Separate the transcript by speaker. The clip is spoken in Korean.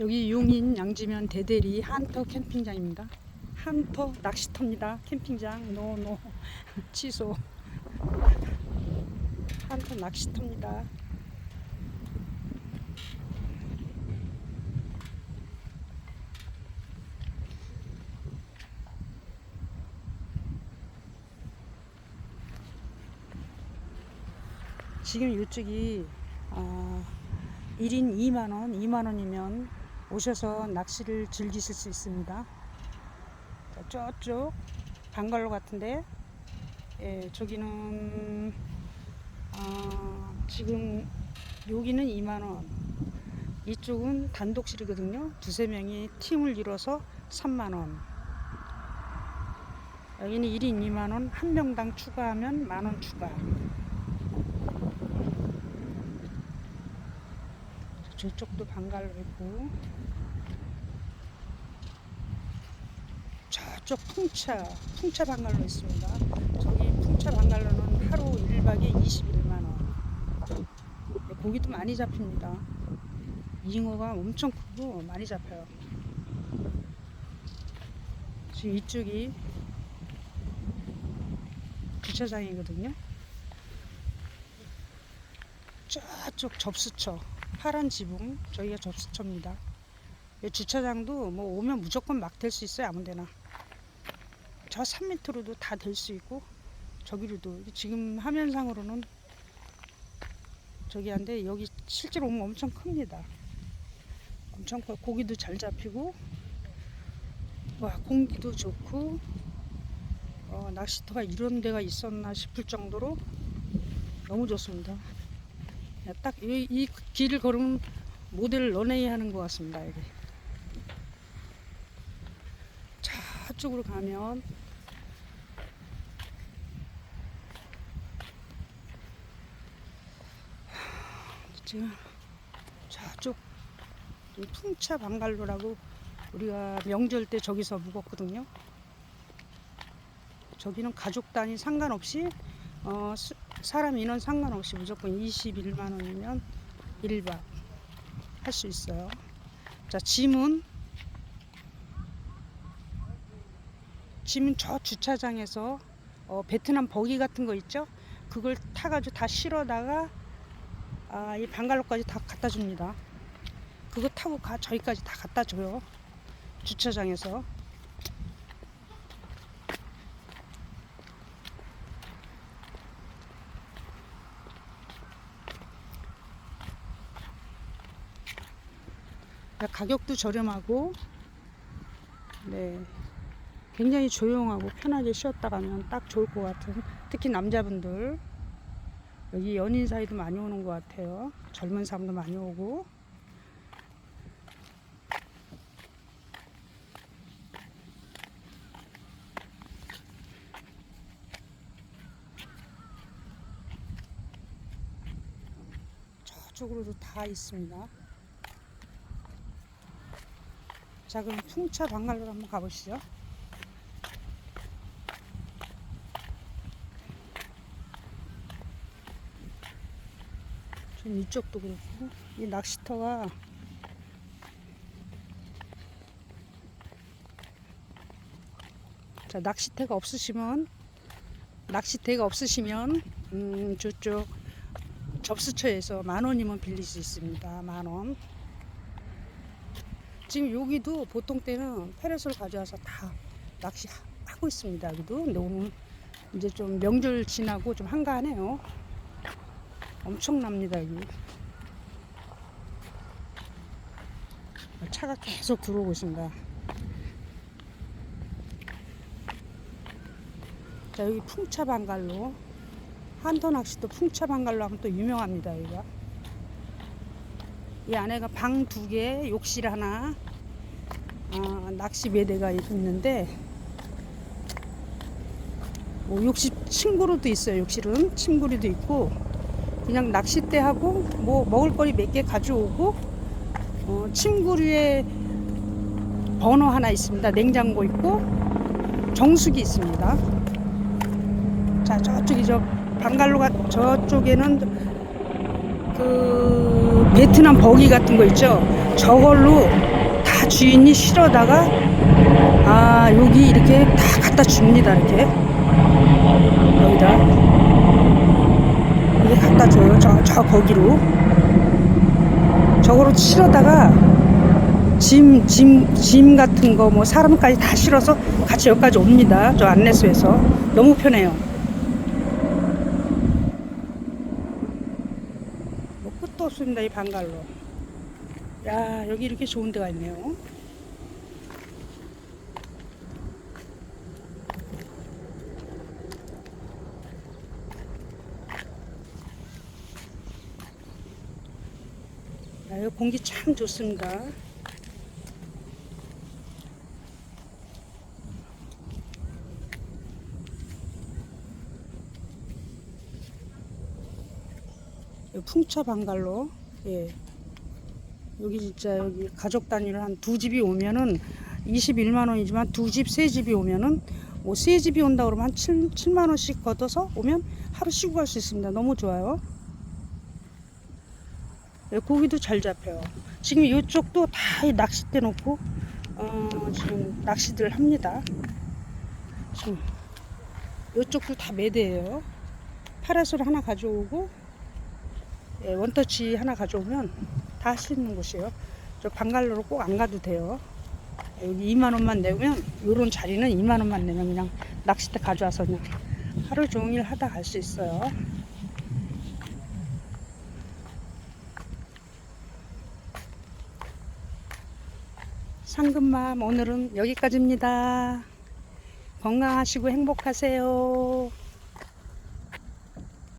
Speaker 1: 여기 용인 양지면 대대리 한터 캠핑장입니다. 한터 낚시터입니다. 캠핑장 노노 취소. 한터 낚시터입니다. 지금 이쪽이 어, 1인 2만원, 2만원이면 오셔서 낚시를 즐기실 수 있습니다. 자, 저쪽 방갈로 같은데 예, 저기는 아, 지금 여기는 2만원 이쪽은 단독실이거든요. 두세 명이 팀을 이뤄서 3만원 여기는 1인 2만원 한 명당 추가하면 만원 추가 저쪽도 방갈로 있고. 저쪽 풍차 풍차 방갈로 있습니다. 저기 풍차 방갈로는 하루 1박에 21만원. 고기도 많이 잡힙니다. 잉어가 엄청 크고 많이 잡혀요. 지금 이쪽이 주차장이거든요. 저쪽 접수처 파란 지붕 저희가 접수처입니다. 이 주차장도 뭐 오면 무조건 막 될 수 있어요 아무데나. 저 3m로도 다 될 수 있고 저기로도 지금 화면상으로는 저기 한데 여기 실제로 오면 엄청 큽니다. 엄청 커 고기도 잘 잡히고 와 공기도 좋고 어, 낚시터가 이런 데가 있었나 싶을 정도로 너무 좋습니다. 딱이 길을 걸으면 모델 런웨이 하는 것 같습니다. 여기. 저쪽으로 가면 지금 저쪽 이 풍차 방갈로라고 우리가 명절 때 저기서 묵었거든요. 저기는 가족 단위 상관없이 어, 수- 사람 인원 상관없이 무조건 21만 원이면 1박 할 수 있어요. 자, 짐은 짐은 저 주차장에서 어, 베트남 버기 같은 거 있죠? 그걸 타가지고 다 실어다가 아, 이 방갈로까지 다 갖다 줍니다. 그거 타고 가 저희까지 다 갖다 줘요. 주차장에서. 가격도 저렴하고 네. 굉장히 조용하고 편하게 쉬었다 가면 딱 좋을 것 같은 특히 남자분들. 여기 연인 사이도 많이 오는 것 같아요. 젊은 사람도 많이 오고. 저쪽으로도 다 있습니다 자 그럼 풍차 방갈로로 한번 가보시죠. 좀 이쪽도 그렇고 이 낚시터가 자 낚시대가 없으시면 낚시대가 없으시면 음 저쪽 접수처에서 만 원이면 빌릴 수 있습니다. 만 원. 지금 여기도 보통 때는 페레솔 가져와서 다 낚시하고 있습니다. 여기도. 근데 오늘 이제 좀 명절 지나고 좀 한가하네요. 엄청납니다, 여기. 차가 계속 들어오고 있습니다. 자, 여기 풍차 방갈로. 한터 낚시도 풍차 방갈로 하면 또 유명합니다, 여기가. 이 안에가 방 두 개, 욕실 하나, 아, 낚시 매대가 있는데, 뭐 욕실 침구로도 있어요. 욕실은 침구리도 있고, 그냥 낚싯대 하고 뭐 먹을거리 몇 개 가져오고, 어, 침구리에 버너 하나 있습니다. 냉장고 있고, 정수기 있습니다. 자, 저쪽이 저 방갈로가 저쪽에는 그 베트남 버기 같은 거 있죠. 저걸로 다 주인이 실어다가 아 여기 이렇게 다 갖다 줍니다 이렇게. 여기다. 이렇게 갖다 줘요 저, 저 거기로. 저거로 실어다가 짐, 짐, 짐 같은 거 뭐 사람까지 다 실어서 같이 여기까지 옵니다 저 안내소에서. 너무 편해요 없습니다 이 방갈로. 야 여기 이렇게 좋은 데가 있네요. 야, 여기 공기 참 좋습니다 풍차 방갈로 예. 여기 진짜 여기 가족 단위로 한 두 집이 오면은 21만 원이지만 두 집 세 집이 오면은 뭐 세 집이 온다 그러면 한 7, 7만 원씩 걷어서 오면 하루 쉬고 갈 수 있습니다. 너무 좋아요. 예, 고기도 잘 잡혀요. 지금 이쪽도 다이 낚싯대 놓고 어, 지금 낚시들 합니다. 지금 이쪽도 다 매대예요. 파라솔 하나 가져오고 예, 원터치 하나 가져오면 다 할 수 있는 곳이에요. 저 방갈로로 꼭 안 가도 돼요. 여기 2만 원만 내면 요런 자리는 2만 원만 내면 그냥 낚싯대 가져와서 그냥 하루 종일 하다 갈 수 있어요. 상금맘 오늘은 여기까지입니다. 건강하시고 행복하세요.